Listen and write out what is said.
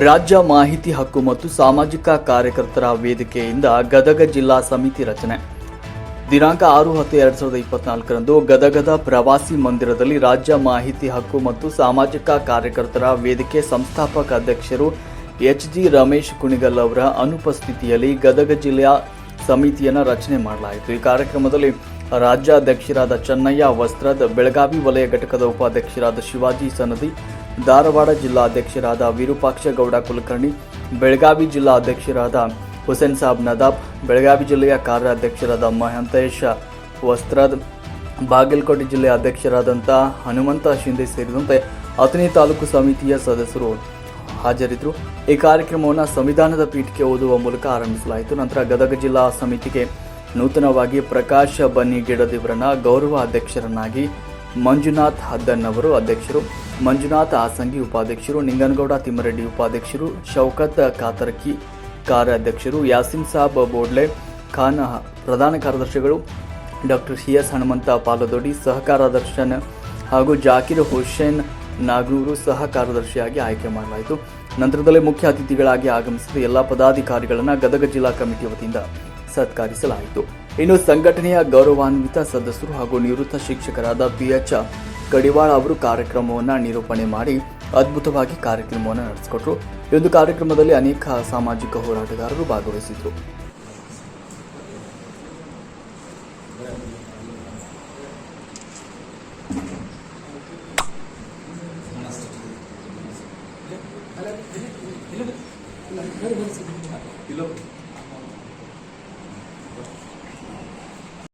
ರಾಜ್ಯ ಮಾಹಿತಿ ಹಕ್ಕು ಮತ್ತು ಸಾಮಾಜಿಕ ಕಾರ್ಯಕರ್ತರ ವೇದಿಕೆಯಿಂದ ಗದಗ ಜಿಲ್ಲಾ ಸಮಿತಿ ರಚನೆ. ದಿನಾಂಕ ಆರು ಹತ್ತು ಎರಡು ಸಾವಿರದ ಇಪ್ಪತ್ನಾಲ್ಕರಂದು ಗದಗದ ಪ್ರವಾಸಿ ಮಂದಿರದಲ್ಲಿ ರಾಜ್ಯ ಮಾಹಿತಿ ಹಕ್ಕು ಮತ್ತು ಸಾಮಾಜಿಕ ಕಾರ್ಯಕರ್ತರ ವೇದಿಕೆ ಸಂಸ್ಥಾಪಕ ಅಧ್ಯಕ್ಷರು ಎಚ್ ಜಿ ರಮೇಶ್ ಕುಣಿಗಲ್ ಅವರ ಅನುಪಸ್ಥಿತಿಯಲ್ಲಿ ಗದಗ ಜಿಲ್ಲೆಯ ಸಮಿತಿಯನ್ನು ರಚನೆ ಮಾಡಲಾಯಿತು. ಈ ಕಾರ್ಯಕ್ರಮದಲ್ಲಿ ರಾಜ್ಯಾಧ್ಯಕ್ಷರಾದ ಚೆನ್ನಯ್ಯ ವಸ್ತ್ರದ ಬೆಳಗಾವಿ ವಲಯ ಘಟಕದ ಉಪಾಧ್ಯಕ್ಷರಾದ ಶಿವಾಜಿ ಸನದಿ ಧಾರವಾಡ ಜಿಲ್ಲಾ ಅಧ್ಯಕ್ಷರಾದ ವಿರೂಪಾಕ್ಷ ಗೌಡ ಕುಲಕರ್ಣಿ, ಬೆಳಗಾವಿ ಜಿಲ್ಲಾ ಅಧ್ಯಕ್ಷರಾದ ಹುಸೇನ್ ಸಾಬ್ ನದಾಬ್, ಬೆಳಗಾವಿ ಜಿಲ್ಲೆಯ ಕಾರ್ಯಾಧ್ಯಕ್ಷರಾದ ಮಹಂತೇಶ ವಸ್ತ್ರದ್, ಬಾಗಲಕೋಟೆ ಜಿಲ್ಲೆಯ ಅಧ್ಯಕ್ಷರಾದಂಥ ಹನುಮಂತ ಶಿಂದೆ ಸೇರಿದಂತೆ ಅಥಣಿ ತಾಲೂಕು ಸಮಿತಿಯ ಸದಸ್ಯರು ಹಾಜರಿದ್ದರು. ಈ ಕಾರ್ಯಕ್ರಮವನ್ನು ಸಂವಿಧಾನದ ಪೀಠಕ್ಕೆ ಓದುವ ಮೂಲಕ ಆರಂಭಿಸಲಾಯಿತು. ನಂತರ ಗದಗ ಜಿಲ್ಲಾ ಸಮಿತಿಗೆ ನೂತನವಾಗಿ ಪ್ರಕಾಶ ಬನ್ನಿ ಗಿಡದಿವರನ್ನ ಗೌರವ ಅಧ್ಯಕ್ಷರನ್ನಾಗಿ ಮಂಜುನಾಥ್ ಹದ್ದನ್ ಅವರು ಅಧ್ಯಕ್ಷರು, ಮಂಜುನಾಥ್ ಆಸಂಗಿ ಉಪಾಧ್ಯಕ್ಷರು, ನಿಂಗನಗೌಡ ತಿಮ್ಮರೆಡ್ಡಿ ಉಪಾಧ್ಯಕ್ಷರು, ಶೌಕತ್ ಕಾತರ್ಕಿ ಕಾರ್ಯಾಧ್ಯಕ್ಷರು, ಯಾಸಿನ್ ಸಾಬ್ ಬೋಡ್ಲೆ, ಖಾನ್ ಪ್ರಧಾನ ಕಾರ್ಯದರ್ಶಿಗಳು, doctor C S Hanumantha Paladodi ಸಹ ಹಾಗೂ ಜಾಕಿರ್ ಹುಸೇನ್ ನಾಗನೂರು ಸಹ ಕಾರ್ಯದರ್ಶಿಯಾಗಿ ಆಯ್ಕೆ ಮಾಡಲಾಯಿತು. ನಂತರದಲ್ಲಿ ಮುಖ್ಯ ಅತಿಥಿಗಳಾಗಿ ಆಗಮಿಸಿದ ಎಲ್ಲ ಪದಾಧಿಕಾರಿಗಳನ್ನು ಗದಗ ಜಿಲ್ಲಾ ಕಮಿಟಿ ವತಿಯಿಂದ ಸತ್ಕರಿಸಲಾಯಿತು. ಇನ್ನು ಸಂಘಟನೆಯ ಗೌರವಾನ್ವಿತ ಸದಸ್ಯರು ಹಾಗೂ ನಿವೃತ್ತ ಶಿಕ್ಷಕರಾದ ಪಿಎಚ್ ಕಡಿವಾಳ ಅವರು ಕಾರ್ಯಕ್ರಮವನ್ನು ನಿರೂಪಣೆ ಮಾಡಿ ಅದ್ಭುತವಾಗಿ ಕಾರ್ಯಕ್ರಮವನ್ನು ನಡೆಸಿಕೊಟ್ರು. ಈ ಒಂದು ಕಾರ್ಯಕ್ರಮದಲ್ಲಿ ಅನೇಕ ಸಾಮಾಜಿಕ ಹೋರಾಟಗಾರರು ಭಾಗವಹಿಸಿದ್ರು.